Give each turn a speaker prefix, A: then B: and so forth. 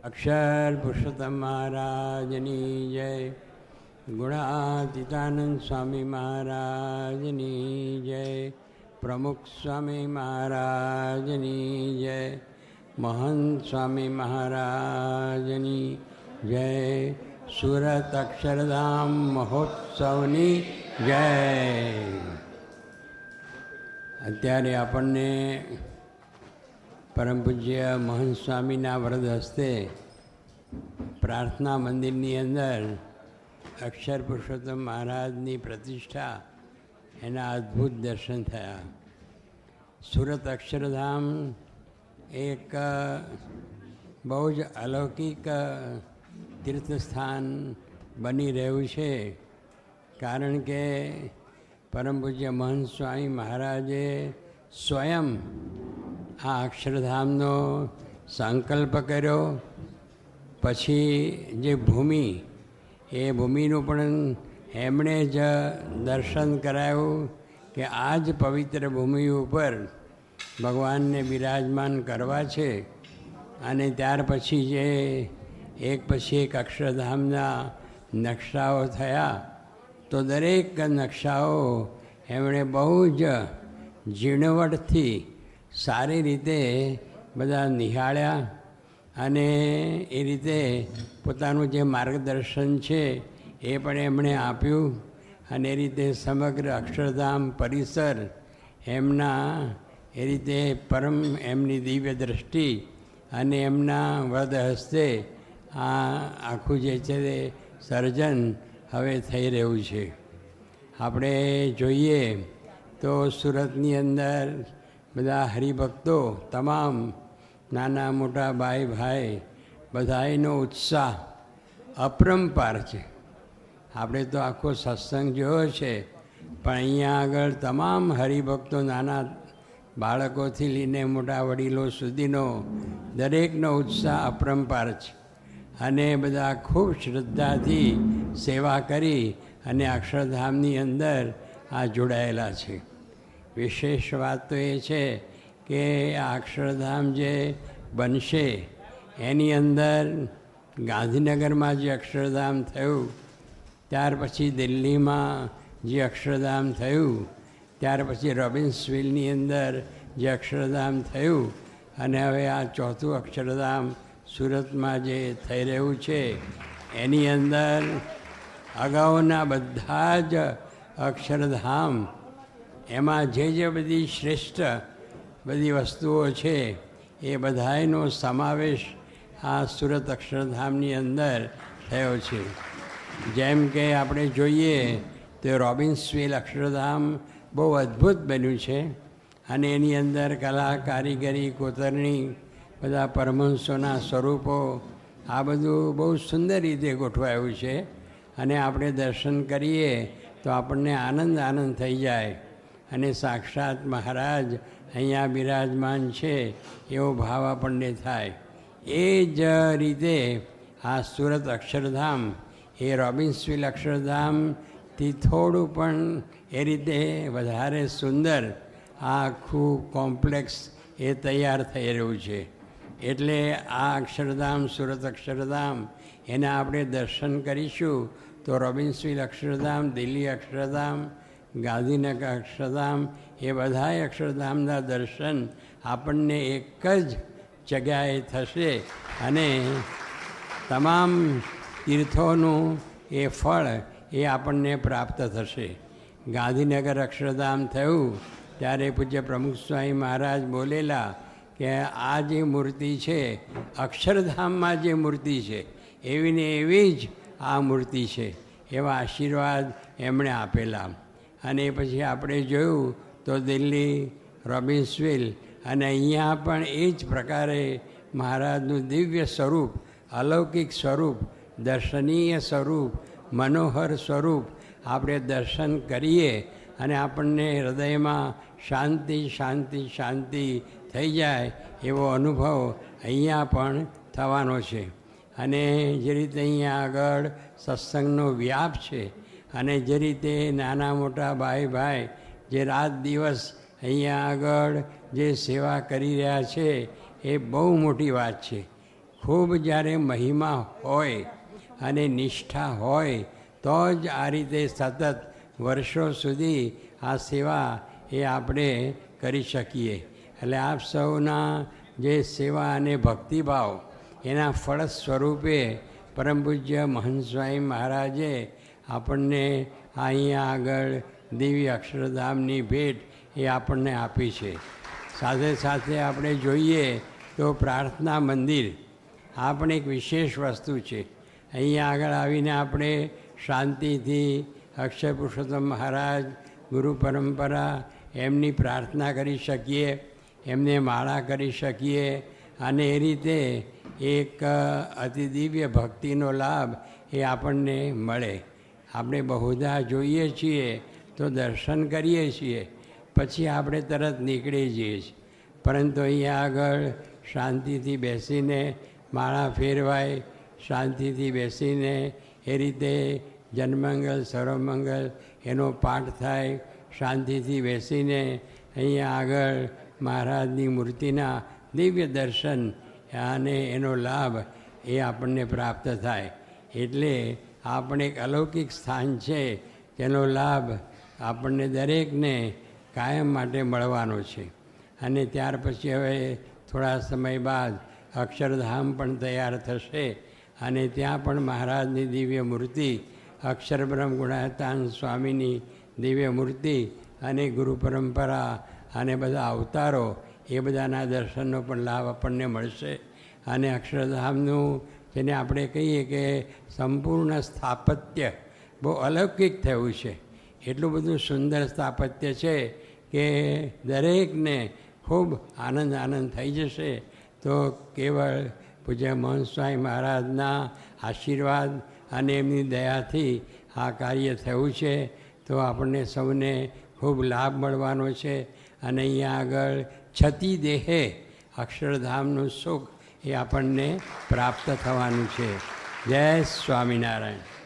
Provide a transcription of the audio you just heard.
A: અક્ષર પુરુષોત્તમ મહારાજની જય ગુણાતીતાનંદ સ્વામી મહારાજની જય પ્રમુખ સ્વામી મહારાજની જય મહંત સ્વામી મહારાજની જય સુરત અક્ષરધામ મહોત્સવની જય અત્યારે આપણને પરમ પૂજ્ય મહંત સ્વામીના વરદ હસ્તે પ્રાર્થના મંદિરની અંદર અક્ષર પુરુષોત્તમ મહારાજની પ્રતિષ્ઠા, એના અદ્ભુત દર્શન થયા. સુરત અક્ષરધામ એક બહુ જ અલૌકિક તીર્થસ્થાન બની રહ્યું છે. કારણ કે પરમ પૂજ્ય મહંત સ્વામી મહારાજે સ્વયં આ અક્ષરધામનો સંકલ્પ કર્યો. પછી જે ભૂમિ, એ ભૂમિનું પણ એમણે જ દર્શન કરાયું કે આ જ પવિત્ર ભૂમિ ઉપર ભગવાનને બિરાજમાન કરવા છે. અને ત્યાર પછી જે એક પછી એક અક્ષરધામના નકશાઓ થયા. તો દરેક નકશાઓ એમણે બહુ જ ઝીણવટથી સારી રીતે બધા નિહાળ્યા અને એ રીતે પોતાનું જે માર્ગદર્શન છે એ પણ એમણે આપ્યું અને એ રીતે સમગ્ર અક્ષરધામ પરિસર એમના એ રીતે પરમ એમની દિવ્ય દ્રષ્ટિ અને એમના વદ હસ્તે આ આખું જે છે તે સર્જન હવે થઈ રહ્યું છે. આપણે જોઈએ તો સુરતની અંદર બધા હરિભક્તો, તમામ નાના મોટા ભાઈ ભાઈ બધાનો ઉત્સાહ અપરંપાર છે. આપણે તો આખો સત્સંગ જોયો છે, પણ અહીંયા આગળ તમામ હરિભક્તો, નાના બાળકોથી લઈને મોટા વડીલો સુધીનો દરેકનો ઉત્સાહ અપરંપાર છે. અને બધા ખૂબ શ્રદ્ધાથી સેવા કરી અને અક્ષરધામની અંદર આ જોડાયેલા છે. વિશેષ વાત તો એ છે કે આ અક્ષરધામ જે બનશે, એની અંદર ગાંધીનગરમાં જે અક્ષરધામ થયું, ત્યાર પછી દિલ્હીમાં જે અક્ષરધામ થયું, ત્યાર પછી રોબિન્સવિલની અંદર જે અક્ષરધામ થયું અને હવે આ ચોથું અક્ષરધામ સુરતમાં જે થઈ રહ્યું છે, એની અંદર અગાઉના બધા જ અક્ષરધામ એમાં જે જે બધી શ્રેષ્ઠ બધી વસ્તુઓ છે, એ બધાયનો સમાવેશ આ સુરત અક્ષરધામની અંદર થયો છે. જેમ કે આપણે જોઈએ તો રોબિન્સવિલ અક્ષરધામ બહુ અદ્ભુત બન્યું છે અને એની અંદર કલા, કારીગરી, કોતરણી, બધા પરમહંસોના સ્વરૂપો, આ બધું બહુ સુંદર રીતે ગોઠવાયું છે. અને આપણે દર્શન કરીએ તો આપણને આનંદ આનંદ થઈ જાય. અને સાક્ષાત મહારાજ અહીંયા બિરાજમાન છે, એવો ભાવ આપણને થાય. એ જ રીતે આ સુરત અક્ષરધામ, એ રોબિન્સવિલ અક્ષરધામથી થોડું પણ એ રીતે વધારે સુંદર આ આખું કોમ્પ્લેક્સ એ તૈયાર થઈ રહ્યું છે. એટલે આ અક્ષરધામ, સુરત અક્ષરધામ, એના આપણે દર્શન કરીશું તો રોબિન્સવિલ અક્ષરધામ, દિલ્હી અક્ષરધામ ગાંધીનગર અક્ષરધામ, એ બધાય અક્ષરધામના દર્શન આપણને એક જ જગ્યાએ થશે અને તમામ તીર્થોનું એ ફળ એ આપણને પ્રાપ્ત થશે. ગાંધીનગર અક્ષરધામ થયું, ત્યારે પૂજ્ય પ્રમુખ સ્વામી મહારાજ બોલેલા કે આ જે મૂર્તિ છે, અક્ષરધામમાં જે મૂર્તિ છે એવી ને એવી જ આ મૂર્તિ છે, એવા આશીર્વાદ એમણે આપેલા. અને પછી આપણે જોયું તો દિલ્હી, રોબિન્સવિલ અને અહીંયા પણ એ જ પ્રકારે મહારાજનું દિવ્ય સ્વરૂપ, અલૌકિક સ્વરૂપ, દર્શનીય સ્વરૂપ, મનોહર સ્વરૂપ આપણે દર્શન કરીએ અને આપણને હૃદયમાં શાંતિ શાંતિ શાંતિ થઈ જાય એવો અનુભવ અહીંયા પણ થવાનો છે. અને જે રીતે અહીંયા આગળ સત્સંગનો વ્યાપ છે અને જે રીતે નાના મોટા ભાઈ ભાઈ જે રાત દિવસ અહીંયા આગળ જે સેવા કરી રહ્યા છે, એ બહુ મોટી વાત છે. ખૂબ જ્યારે મહિમા હોય અને નિષ્ઠા હોય, તો જ આ રીતે સતત વર્ષો સુધી આ સેવા એ આપણે કરી શકીએ. એટલે આપ સૌના જે સેવા અને ભક્તિભાવ, એના ફળ સ્વરૂપે પરમ પૂજ્ય મહંત સ્વામી મહારાજે આપણને અહીંયા આગળ દેવી અક્ષરધામની ભેટ એ આપણને આપી છે. સાથે સાથે આપણે જોઈએ તો પ્રાર્થના મંદિર આ પણ એક વિશેષ વસ્તુ છે. અહીંયા આગળ આવીને આપણે શાંતિથી અક્ષય પુરુષોત્તમ મહારાજ, ગુરુ પરંપરા, એમની પ્રાર્થના કરી શકીએ, એમને માળા કરી શકીએ અને એ રીતે એક અતિ દિવ્ય ભક્તિનો લાભ એ આપણને મળે. આપણે બહુધા જોઈએ છીએ તો દર્શન કરીએ છીએ, પછી આપણે તરત નીકળી જઈએ છીએ. પરંતુ અહીંયા આગળ શાંતિથી બેસીને માળા ફેરવાય, શાંતિથી બેસીને એ રીતે જન્મંગલ, સર્વમંગલ એનો પાઠ થાય, શાંતિથી બેસીને અહીંયા આગળ મહારાજની મૂર્તિના દિવ્ય દર્શન અને એનો લાભ એ આપણને પ્રાપ્ત થાય. એટલે આપણે એક અલૌકિક સ્થાન છે, તેનો લાભ આપણને દરેકને કાયમ માટે મળવાનો છે. અને ત્યાર પછી હવે થોડા સમય બાદ અક્ષરધામ પણ તૈયાર થશે અને ત્યાં પણ મહારાજની દિવ્ય મૂર્તિ, અક્ષરબ્રહ્મ ગુણાતાન સ્વામીની દિવ્ય મૂર્તિ અને ગુરુ પરંપરા અને બધા અવતારો એ બધાના દર્શનનો પણ લાભ આપણને મળશે. અને અક્ષરધામનું જેને આપણે કહીએ કે સંપૂર્ણ સ્થાપત્ય બહુ અલૌકિક થયું છે. એટલું બધું સુંદર સ્થાપત્ય છે કે દરેકને ખૂબ આનંદ આનંદ થઈ જશે. તો કેવળ પૂજ્ય મોહન સ્વામી મહારાજના આશીર્વાદ અને એમની દયાથી આ કાર્ય થયું છે. તો આપણને સૌને ખૂબ લાભ મળવાનો છે. અને અહીંયા આગળ છતી દેહે અક્ષરધામનું સુખ એ આપણને પ્રાપ્ત થવાનું છે. જય સ્વામિનારાયણ.